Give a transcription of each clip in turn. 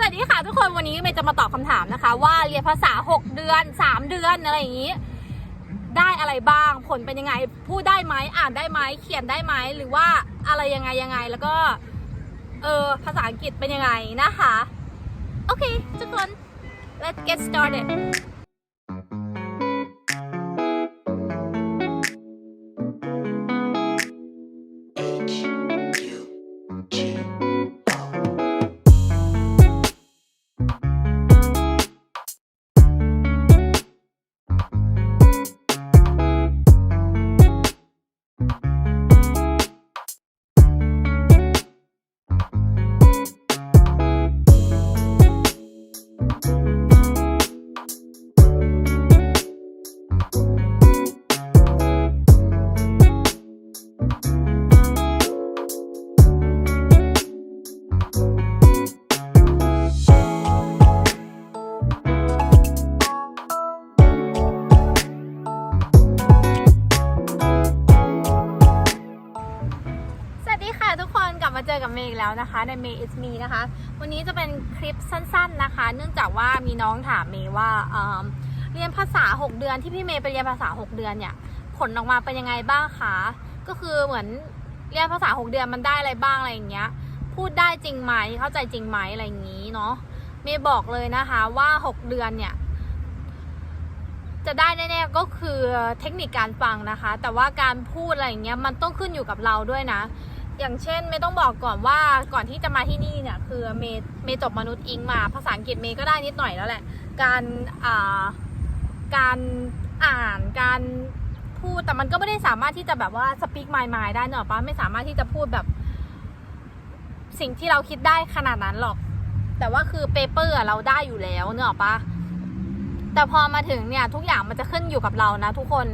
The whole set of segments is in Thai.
สวัสดีค่ะทุกคนวันนี้เมย์จะมาตอบคำถามนะคะ ว่าเรียนภาษา 6 เดือน 3 เดือนอะไรอย่างนี้ ได้อะไรบ้างผลเป็นยังไงพูดได้ไหมอ่านได้ไหมเขียนได้ไหมหรือว่าอะไรยังไงยังไงแล้วก็เออภาษาอังกฤษเป็นยังไงนะคะ โอเค ทุกคน let's get started H May is Me นะคะ วันนี้จะเป็นคลิปสั้นๆนะคะ เนื่องจากว่ามีน้องถามเมย์ว่าเเรียนภาษา 6 เดือนที่พี่เมย์ไปเรียนภาษา 6 เดือนเนี่ยผลออกมาเป็นยังไงบ้างคะก็คือเหมือนเรียนภาษา 6 เดือนมันได้อะไรบ้างอะไรอย่างเงี้ย พูดได้จริงไหมเข้าใจจริงไหมอะไรอย่างนี้เนาะเมย์บอกเลยนะคะว่า 6 เดือนเนี่ยจะได้แน่ๆก็คือเทคนิคการฟังนะคะ แต่ว่าการพูดอะไรอย่างเงี้ยมันต้องขึ้นอยู่กับเราด้วยนะ อย่างเช่นไม่ต้องบอกก่อนว่าก่อนที่จะมาที่นี่เนี่ยคือเมย์เมย์จบมนุษย์อิงมาภาษาอังกฤษเมย์ก็ได้นิดหน่อยแล้วแหละ การอ่าการอ่านการพูดแต่มันก็ไม่ได้สามารถที่จะแบบว่า speak my mind ได้เนอะปะไม่สามารถที่จะพูดแบบ สิ่งที่เราคิดได้ขนาดนั้นหรอก แต่ว่าคือเปเปอร์เราได้อยู่แล้วเนอะปะแต่พอมาถึงเนี่ยทุกอย่างมันจะขึ้นอยู่กับเรานะทุกคน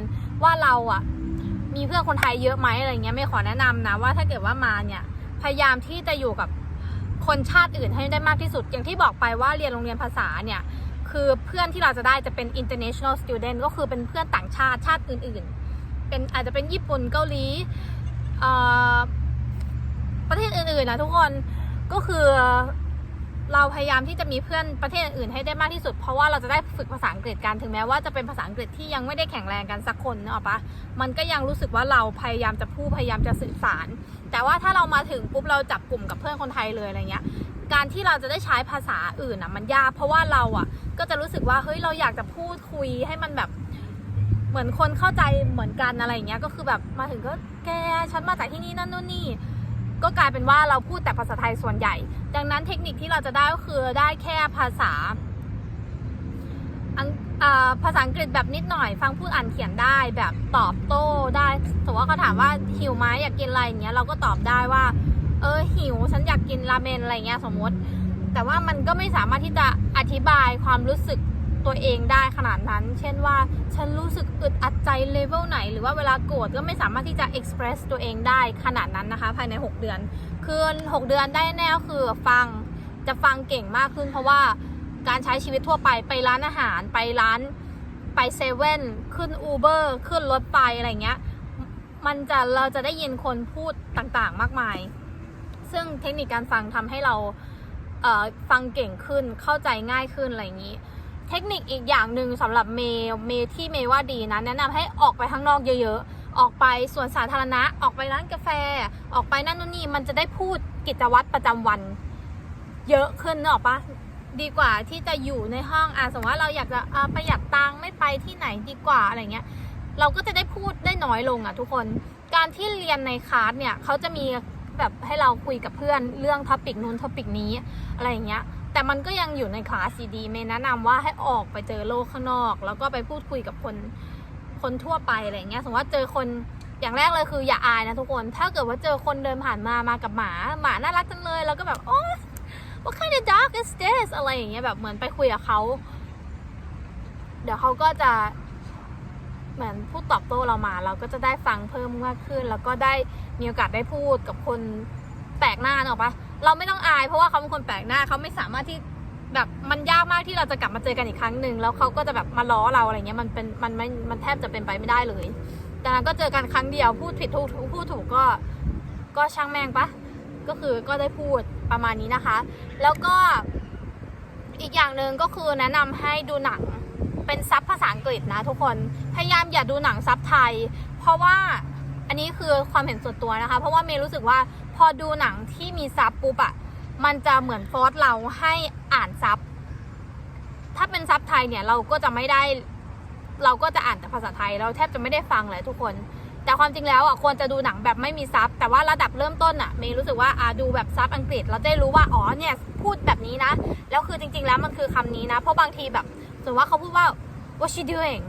ว่าเราอะ มีเพื่อนคนไทยเยอะไหมอะไรเงี้ยไม่ขอแนะนำนะว่าถ้าเกิดว่ามาเนี่ยพยายามที่จะอยู่กับคนชาติอื่นให้ได้มากที่สุด อย่างที่บอกไปว่าเรียนโรงเรียนภาษาเนี่ยคือเพื่อนที่เราจะได้จะเป็น international student ก็คือเป็นเพื่อนต่างชาติชาติอื่น ๆ เป็นอาจจะเป็นญี่ปุ่นเกาหลีเอ่อประเทศอื่นๆนะทุกคนก็คือ เราพยายามที่จะมีเพื่อนประเทศอื่นให้ได้มากที่สุด เพราะว่าเราจะได้ฝึกภาษาอังกฤษกันถึงแม้ว่าจะเป็นภาษาอังกฤษที่ยังไม่ได้แข็งแรงกันสักคนเนกอะปะมันก็ยังรู้สึกว่าเราพยายามจะพูดพยายามจะสื่อสาร แต่ว่าถ้าเรามาถึงปุ๊บเราจับกลุ่มกับเพื่อนคนไทยเลยอะไรเงี้ยการที่เราจะได้ใช้ภาษาอื่นอะมันยากเพราะว่าเราอะก็จะรู้สึกว่าเฮ้ยเราอยากจะพูดคุยให้มันแบบเหมือนคนเข้าใจเหมือนกันอะไรเงี้ยก็คือแบบมาถึงก็แกฉันมาจากที่นี่นั่นนู่นนี่ ก็กลายเป็นว่าเราพูดแต่ภาษาไทยส่วนใหญ่ ดังนั้นเทคนิคที่เราจะได้ก็คือได้แค่ภาษาภาษาอังกฤษแบบนิดหน่อย ฟังพูดอ่านเขียนได้แบบตอบโต้ได้สมมติว่าเขาถามว่าหิวไหมอยากกินอะไรอย่างเงี้ยเราก็ตอบได้ว่า เออหิวฉันอยากกินราเมนอะไรเงี้ยสมมติ แต่ว่ามันก็ไม่สามารถที่จะอธิบายความรู้สึก ตัวเองได้ขนาดนั้น เช่นว่าฉันรู้สึกอึดอัดใจเลเวลไหน หรือว่าเวลาโกรธก็ไม่สามารถที่จะ express ตัวเองได้ขนาดนั้นนะคะ ภายใน 6 เดือน คือ 6 เดือนได้แน่คือฟังจะฟังเก่งมากขึ้น เพราะว่าการใช้ชีวิตทั่วไปไปร้านอาหารไปร้านไปเซเว่นขึ้นอูเบอร์ขึ้นรถไฟอะไรเงี้ยมันจะเราจะได้ยินคนพูดต่างๆ มากมาย ซึ่งเทคนิคการฟังทำให้เราฟังเก่งขึ้นเข้าใจง่ายขึ้นอะไรอย่างนี้ เทคนิคอีกอย่างหนึ่งสำหรับเมย์เมย์ที่เมย์ว่าดีนะแนะนำให้ออกไปข้างนอกเยอะ ๆ ออกไปสวนสาธารณะ ออกไปร้านกาแฟ ออกไปนั่นนู่นนี่มันจะได้พูดกิจวัตรประจำวัน เยอะขึ้นเนอะปะดีกว่าที่จะอยู่ในห้องอะสมมติว่าเราอยากจะะประหยัดตังค์ไม่ไปที่ไหนดีกว่าอะไรเงี้ย เราก็จะได้พูดได้น้อยลงอะทุกคน การที่เรียนในคลาสเนี่ยเขาจะมีแบบให้เราคุยกับเพื่อนเรื่องท็อปิกนู้นท็อปิกนี้อะไรอย่างเงี้ย แต่มันก็ยังอยู่ในคลาสดีเมย์แนะนำว่าให้ออกไปเจอโลกข้างนอก แล้วก็ไปพูดคุยกับคนคนทั่วไปอะไรอย่างเงี้ยสมมติว่าเจอคนอย่างแรกเลยคืออย่าอายนะทุกคน ถ้าเกิดว่าเจอคนเดินผ่านมามากับหมาหมาน่ารักจังเลยเราก็แบบโอ้ what kind of dog is this อะไรอย่างเงี้ยแบบเหมือนไปคุยกับเขาเดี๋ยวเขาก็จะเหมือนพูดตอบโต้เรามา เราก็จะได้ฟังเพิ่มมากขึ้น แล้วก็ได้มีโอกาสได้พูดกับคนแปลกหน้าเนอะปะ เราไม่ต้องอาย เพราะว่าเขาเป็นคนแปลกหน้าเขาไม่สามารถที่แบบมันยากมากที่เราจะกลับมาเจอกันอีกครั้งหนึ่งแล้วเขาก็จะแบบมาล้อเราอะไรเงี้ยมันเป็นมันไม่มันแทบจะเป็นไปไม่ได้เลยดังนั้นก็เจอกันครั้งเดียวพูดผิดถูกพูดถูกก็ ก็ช่างแม่งปะก็คือก็ได้พูดประมาณนี้นะคะ แล้วก็อีกอย่างหนึ่งก็คือแนะนำให้ดูหนังเป็นซับภาษาอังกฤษนะทุกคนพยายามอย่าดูหนังซับไทย เพราะว่าอันนี้คือความเห็นส่วนตัวนะคะ เพราะว่าเมย์รู้สึกว่า พอดูหนังที่มีซับปุ๊บอะมันจะเหมือนฟอสเราให้อ่านซับถ้าเป็นซับไทยเนี่ยเราก็จะไม่ได้ เราก็จะอ่านแต่ภาษาไทย เราแทบจะไม่ได้ฟังเลยทุกคน แต่ความจริงแล้วอะควรจะดูหนังแบบไม่มีซับแต่ว่าระดับเริ่มต้นอะเมย์รู้สึกว่าอ่าดูแบบซับอังกฤษ เราจะได้รู้ว่าอ๋อเนี่ยพูดแบบนี้นะ แล้วคือจริง ๆ แล้วมันคือคำนี้นะ เพราะบางทีแบบสมมติว่าเขาพูดว่า what she doing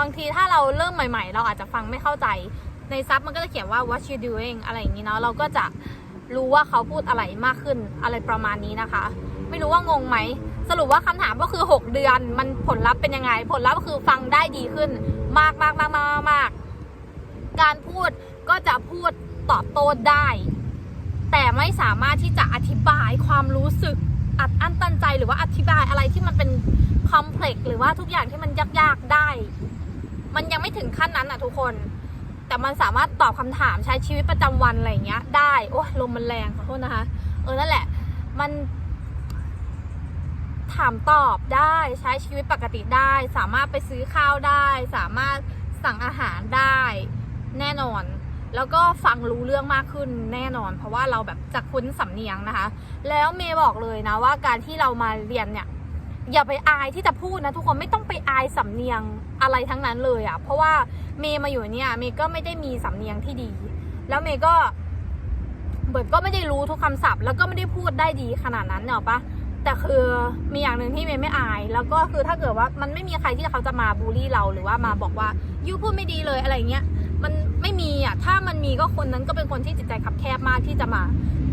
บางทีถ้าเราเริ่มใหม่ ๆ เราอาจจะฟังไม่เข้าใจ ในซับมันก็จะเขียนว่า what she doing อะไรอย่างนี้เนาะเราก็จะรู้ว่าเขาพูดอะไรมากขึ้นอะไรประมาณนี้นะคะ ไม่รู้ว่างงไหมสรุปว่าคำถามก็คือ 6 เดือนมันผลลัพธ์เป็นยังไง ผลลัพธ์ก็คือฟังได้ดีขึ้น มากมากมากมากมากการพูดก็จะพูดตอบโต้ได้ แต่ไม่สามารถที่จะอธิบายความรู้สึกอัดอั้นตันใจหรือว่าอธิบายอะไรที่มันเป็นคอมเพล็กซ์หรือว่าทุกอย่างที่มันยากๆได้ มันยังไม่ถึงขั้นนั้นอะทุกคน แต่มันสามารถตอบคำถามใช้ชีวิตประจำวันอะไรอย่างเงี้ย ได้ โอ้ลมมันแรงขอโทษนะคะ เออนั่นแหละ มัน ถามตอบได้ใช้ชีวิตปกติได้ สามารถไปซื้อข้าวได้ สามารถสั่งอาหารได้ แน่นอน แล้วก็ฟังรู้เรื่องมากขึ้นแน่นอน เพราะว่าเราแบบจะคุ้นสำเนียงนะคะ แล้วเมย์บอกเลยนะว่าการที่เรามาเรียนเนี่ย อย่าไปอายที่จะพูดนะทุกคนไม่ต้องไปอายสำเนียงอะไรทั้งนั้นเลยอะ่ะเพราะว่าเมย์มาอยู่เนี่ยเมย์ก็ไม่ได้มีสำเนียงที่ดี แล้วเมย์ก็เบิร์ดก็ไม่ได้รู้ทุกคำศัพท์ แล้วก็ไม่ได้พูดได้ดีขนาดนั้นเนอะปะแต่คือมีอย่างหนึ่งที่เมย์ไม่อาย แล้วก็คือถ้าเกิดว่ามันไม่มีใครที่เขาจะมาบูลลี่เราหรือว่ามาบอกว่ายูพูดไม่ดีเลยอะไรเงี้ยมันไม่มีอะถ้ามันมีก็คนนั้นก็เป็นคนที่จิตใจคับแคบมากที่จะมา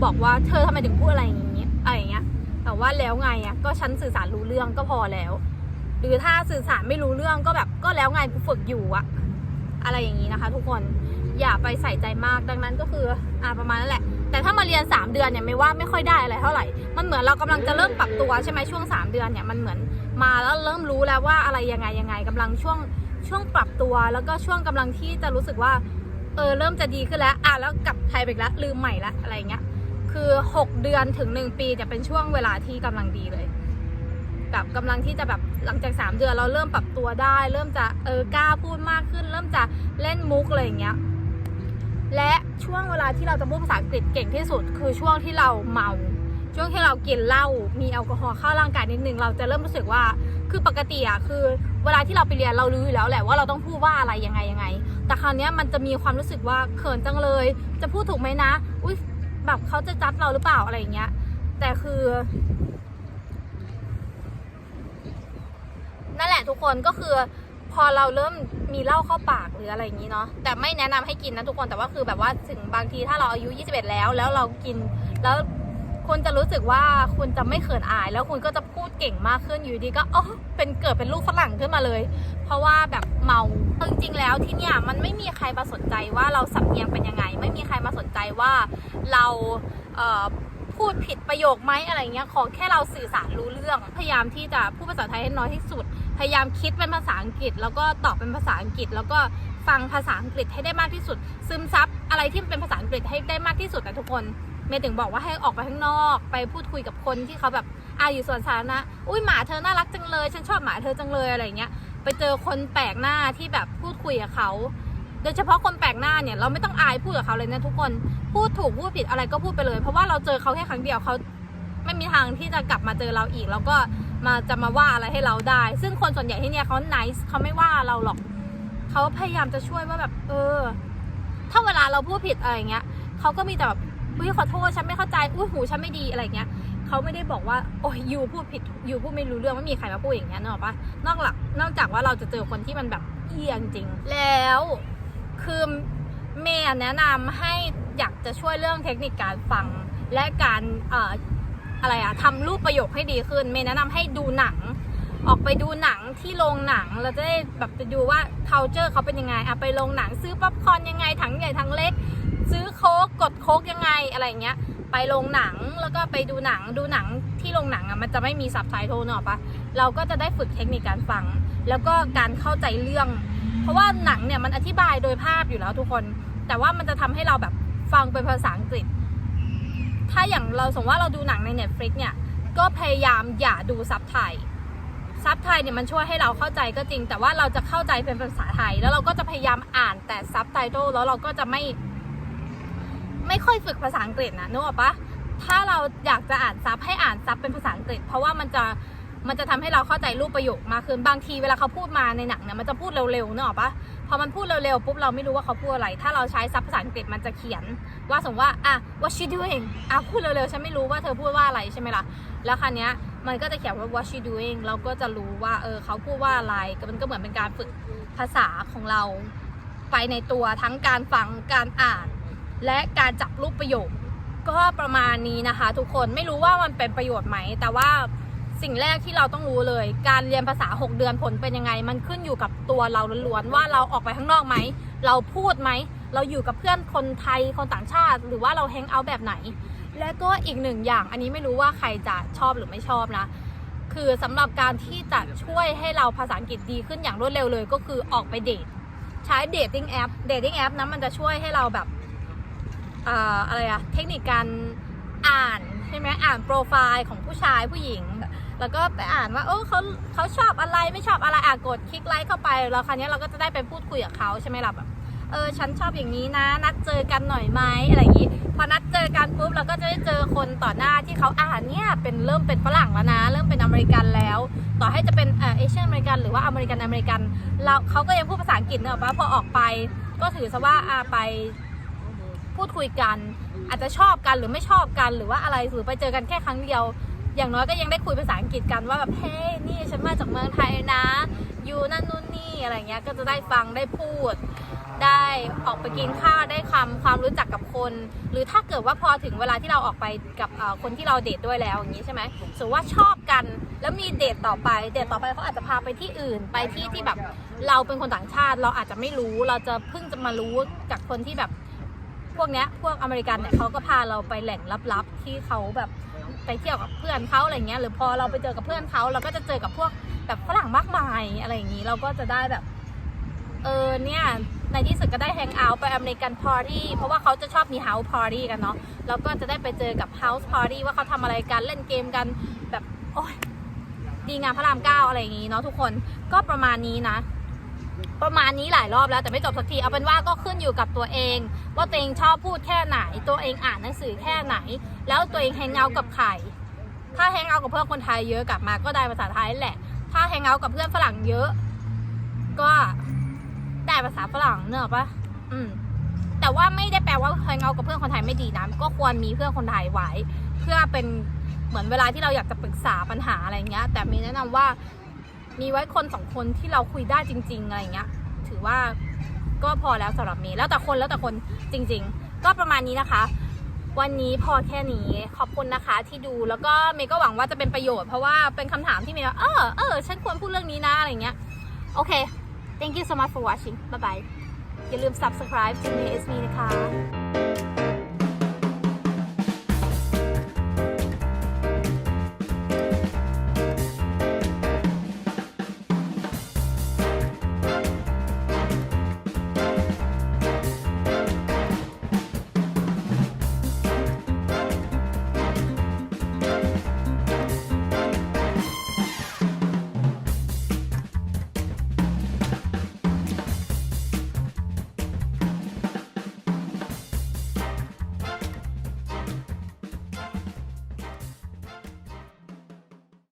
บอกว่าเธอทำไมถึงพูดอะไรอย่างนี้ยอะไรอย่างเงี้ย แต่ว่าแล้วไงอะก็ฉันสื่อสารรู้เรื่องก็พอแล้ว หรือถ้าสื่อสารไม่รู้เรื่องก็แบบก็แล้วไงกูฝึกอยู่อะอะไรอย่างนี้นะคะ ทุกคนอย่าไปใส่ใจมากดังนั้นก็คืออ่าประมาณนั้นแหละ แต่ถ้ามาเรียน 3 เดือนเนี่ยไม่ว่าไม่ค่อยได้อะไรเท่าไหร่ มันเหมือนเรากำลังจะเริ่มปรับตัวใช่ไหมช่วง 3 เดือนเนี่ยมันเหมือนมาแล้วเริ่มรู้แล้วว่าอะไรยังไงยังไงกำลังช่วงช่วงปรับตัวแล้วก็ช่วงกำลังที่จะรู้สึกว่าเออเริ่มจะดีขึ้นแล้วอะแล้วกลับไทยไปแล้วลืมใหม่ละอะไรเงี้ย คือ 6 เดือนถึง 1 ปีจะเป็นช่วงเวลาที่กำลังดีเลย แบบกำลังที่จะแบบหลังจาก 3 เดือนเราเริ่มปรับตัวได้ เริ่มจะเออกล้าพูดมากขึ้น เริ่มจะเล่นมุกอะไรอย่างเงี้ยและช่วงเวลาที่เราจะพูดภาษาอังกฤษเก่งที่สุด คือช่วงที่เราเมา ช่วงที่เรากินเหล้ามีแอลกอฮอล์เข้าร่างกายนิดนึงเราจะเริ่มรู้สึกว่าคือปกติอะคือ เวลาที่เราไปเรียนเรารู้อยู่แล้วแหละว่าเราต้องพูดว่าอะไรยังไงยังไง แต่คราวนี้มันจะมีความรู้สึกว่าเขินจังเลย จะพูดถูกไหมนะอุ้ย แบบเขาจะจัดเราหรือเปล่าอะไรอย่างเงี้ย แต่คือ นั่นแหละทุกคนก็คือ พอเราเริ่มมีเหล้าเข้าปากหรืออะไรอย่างนี้เนาะแต่ไม่แนะนำให้กินนะทุกคนแต่ว่าคือแบบว่าถึงบางทีถ้าเราอายุ 21 แล้ว แล้วเรากินแล้วคุณจะรู้สึกว่าคุณจะไม่เขินอาย แล้วคุณก็จะพูดเก่งมากขึ้นอยู่ดีก็อ๋อเป็นเกิดเป็นลูกฝรั่งขึ้นมาเลย เพราะว่าแบบเมาจริงๆแล้วที่เนี่ยมันไม่มีใครมาสนใจว่าเราสำเนียงเป็นยังไง ไม่มีใครมาสนใจว่าเราเพูดผิดประโยคไหมอะไรเงี้ยขอแค่เราสื่อสารรู้เรื่อง พยายามที่จะพูดภาษาไทยให้น้อยที่สุด พยายามคิดเป็นภาษาอังกฤษ แล้วก็ตอบเป็นภาษาอังกฤษ แล้วก็ฟังภาษาอังกฤษให้ได้มากที่สุด ซึมซับอะไรที่เป็นภาษาอังกฤษให้ได้มากที่สุดแต่ทุกคนเมย์ถึงบอกว่าให้ออกไปข้างนอก ไปพูดคุยกับคนที่เขาแบบอ่าอยู่สวนสาธารณะอุ้ยหมาเธอน่ารักจังเลย ฉันชอบหมาเธอจังเลยอะไรเงี้ย ไปเจอคนแปลกหน้าที่แบบพูดคุยกับเขา โดยเฉพาะคนแปลกหน้าเนี่ยเราไม่ต้องอายพูดกับเขาเลยนะทุกคน พูดถูกพูดผิดอะไรก็พูดไปเลย เพราะว่าเราเจอเขาแค่ครั้งเดียวเขาไม่มีทางที่จะกลับมาเจอเราอีก แล้วก็มาจะมาว่าอะไรให้เราได้ ซึ่งคนส่วนใหญ่ที่เนี่ยเขา nice เขาไม่ว่าเราหรอกเขาพยายามจะช่วยว่าแบบ เออ ถ้าเวลาเราพูดผิดอะไรอย่างเงี้ยเขาก็มีแต่แบบอุ้ยขอโทษฉันไม่เข้าใจอุ้ยหูฉันไม่ดีอะไรเงี้ย เขาไม่ได้บอกว่าโอ้ยยูพูดผิดยูพูดไม่รู้เรื่องไม่มีใครมาพูดอย่างเงี้ยนึกออกปะนอกหลักนอกจากว่าเราจะเจอคนที่มันแบบเอียงจริง แล้วคือเมย์แนะนำให้อยากจะช่วยเรื่องเทคนิคการฟังและการเอ่ออะไรอะทำรูปประโยคให้ดีขึ้น เมย์แนะนำให้ดูหนัง ออกไปดูหนังที่โรงหนังเราจะได้แบบไปดูว่า culture เขาเป็นยังไงอะไปโรงหนังซื้อป๊อปคอร์นยังไงถังใหญ่ถังเล็ก ซื้อโค้กกดโค้กยังไงอะไรอย่างเงี้ย ไปโรงหนังแล้วก็ไปดูหนังดูหนังที่โรงหนังอะมันจะไม่มีซับไตเติลเนอะปะเราก็จะได้ฝึกเทคนิคการฟัง แล้วก็การเข้าใจเรื่อง เพราะว่าหนังเนี่ยมันอธิบายโดยภาพอยู่แล้วทุกคน แต่ว่ามันจะทำให้เราแบบฟังเป็นภาษาอังกฤษ ถ้าอย่างเราสมมติว่าเราดูหนังใน Netflix เนี่ยก็พยายามอย่าดูซับไทยซับไทยเนี่ยมันช่วยให้เราเข้าใจก็จริง แต่ว่าเราจะเข้าใจเป็นภาษาไทย แล้วเราก็จะพยายามอ่านแต่ซับไตเติลแล้วเราก็จะไม่ ไม่ค่อยฝึกภาษาอังกฤษนะนึกออกปะถ้าเราอยากจะอ่านซับให้อ่านซับเป็นภาษาอังกฤษ เพราะว่ามันจะมันจะทำให้เราเข้าใจรูปประโยคมากขึ้นบางทีเวลาเขาพูดมาในหนังเนี่ยมันจะพูดเร็วๆนึกออกปะพอมันพูดเร็วๆปุ๊บเราไม่รู้ว่าเขาพูดอะไร ถ้าเราใช้ซับภาษาอังกฤษมันจะเขียน ว่าสมมติว่าอะ what she doing อะพูดเร็วๆฉันไม่รู้ว่าเธอพูดว่าอะไรใช่ไหมล่ะแล้วคราวเนี้ยมันก็จะเขียนว่า what she doing เราก็จะรู้ว่าเออเขาพูดว่าอะไรมันก็เหมือนเป็นการฝึกภาษาของเรา ไปในตัวทั้งการฟังการอ่าน และการจับรูปประโยค ก็ประมาณนี้นะคะ ทุกคนไม่รู้ว่ามันเป็นประโยชน์ไหม แต่ว่าสิ่งแรกที่เราต้องรู้เลย การเรียนภาษา 6 เดือนผลเป็นยังไง มันขึ้นอยู่กับตัวเราล้วนๆว่าเราออกไปข้างนอกไหม เราพูดไหม เราอยู่กับเพื่อนคนไทยคนต่างชาติ หรือว่าเราแฮงเอาท์แบบไหน และก็อีกหนึ่งอย่าง อันนี้ไม่รู้ว่าใครจะชอบหรือไม่ชอบนะ คือสำหรับการที่จะช่วยให้เราภาษาอังกฤษดีขึ้นอย่างรวดเร็วเลย ก็คือออกไปเดทใช้เดทติ้งแอปเดทติ้งแอปนั้นมันจะช่วยให้เราแบบ อะไรอะเทคนิคการอ่านใช่ไหมอ่านโปรไฟล์ของผู้ชายผู้หญิง แล้วก็ไปอ่านว่าเออเขาเขาชอบอะไรไม่ชอบอะไรอะกดคลิกไลค์เข้าไปแล้วคราวนี้เราก็จะได้ไปพูดคุยกับเขาใช่ไหมล่ะแบบเออฉันชอบอย่างนี้นะ นัดเจอกันหน่อยไหมอะไรอย่างนี้ พอนัดเจอกันปุ๊บเราก็จะได้เจอคนต่อหน้าที่เขาอ่านเนี่ยเป็นเริ่มเป็นฝรั่งแล้วนะ เริ่มเป็นอเมริกันแล้ว ต่อให้จะเป็นเออเอเชียนอเมริกันหรือว่าอเมริกันอเมริกันเราเขาก็ยังพูดภาษาอังกฤษเนอะปะพอออกไป ก็ถือซะว่าอ่าไป พูดคุยกัน อาจจะชอบกันหรือไม่ชอบกันหรือว่าอะไรหรือไปเจอกันแค่ครั้งเดียว อย่างน้อยก็ยังได้คุยภาษาอังกฤษกันว่าแบบเฮ้ยนี่ฉันมาจากเมืองไทยนะ อยู่นั่นนู่นนี่อะไรเงี้ยก็จะได้ฟังได้พูด ได้ออกไปกินข้าวได้คำความรู้จักกับคน หรือถ้าเกิดว่าพอถึงเวลาที่เราออกไปกับคนที่เราเดทด้วยแล้วอย่างนี้ใช่ไหมสมมติว่าชอบกันแล้วมีเดทต่อไป เดทต่อไปเขาอาจจะพาไปที่อื่น ไปที่ที่แบบเราเป็นคนต่างชาติ เราอาจจะไม่รู้ เราจะเพิ่งจะมารู้จากคนที่แบบ พวกเนี้ยพวกอเมริกันเนี่ยเขาก็พาเราไปแหล่งลับๆที่เขาแบบไปเที่ยวกับเพื่อนเขาอะไรเงี้ยหรือพอเราไปเจอกับเพื่อนเขาเราก็จะเจอกับพวกแบบฝรั่งมากมายอะไรอย่างนี้เราก็จะได้แบบเออเนี่ยในที่สุดก็ได้แฮงเอาท์ไปอเมริกันพาร์ตี้เพราะว่าเขาจะชอบมีเฮาส์พาร์ตี้กันเนาะแล้วก็จะได้ไปเจอกับเฮาส์พาร์ตี้ว่าเขาทำอะไรกันเล่นเกมกันแบบโอ้ยดีงามพระรามเก้าอะไรอย่างนี้เนาะทุกคนก็ประมาณนี้นะ ประมาณนี้หลายรอบแล้วแต่ไม่จบสักทีเอาเป็นว่าก็ขึ้นอยู่กับตัวเอง ว่าตัวเองชอบพูดแค่ไหน ตัวเองอ่านหนังสือแค่ไหน แล้วตัวเองแฮงเอาท์กับใครถ้าแฮงเอาท์กับเพื่อนคนไทยเยอะกลับมาก็ได้ภาษาไทยแหละ ถ้าแฮงเอาท์กับเพื่อนฝรั่งเยอะ ก็ได้ภาษาฝรั่งเนอะปะอืมแต่ว่าไม่ได้แปลว่าแฮงเอาท์กับเพื่อนคนไทยไม่ดีนะก็ควรมีเพื่อนคนไทยไว้ เพื่อเป็นเหมือนเวลาที่เราอยากจะปรึกษาปัญหาอะไรเงี้ย แต่มีแนะนำว่า มีไว้คนสองคนที่เราคุยได้จริง ๆ อะไรเงี้ย ถือว่าก็พอแล้วสำหรับเมย์แล้วแต่คนแล้วแต่คนจริง ๆ ก็ประมาณนี้นะคะ วันนี้พอแค่นี้ขอบคุณนะคะที่ดูแล้วก็เมย์ก็หวังว่าจะเป็นประโยชน์เพราะว่าเป็นคำถามที่เมย์ว่าเออเออฉันควรพูดเรื่องนี้นะอะไรเงี้ยโอเค thank you so much for watching bye bye อย่าลืม subscribe to May Is Me นะคะ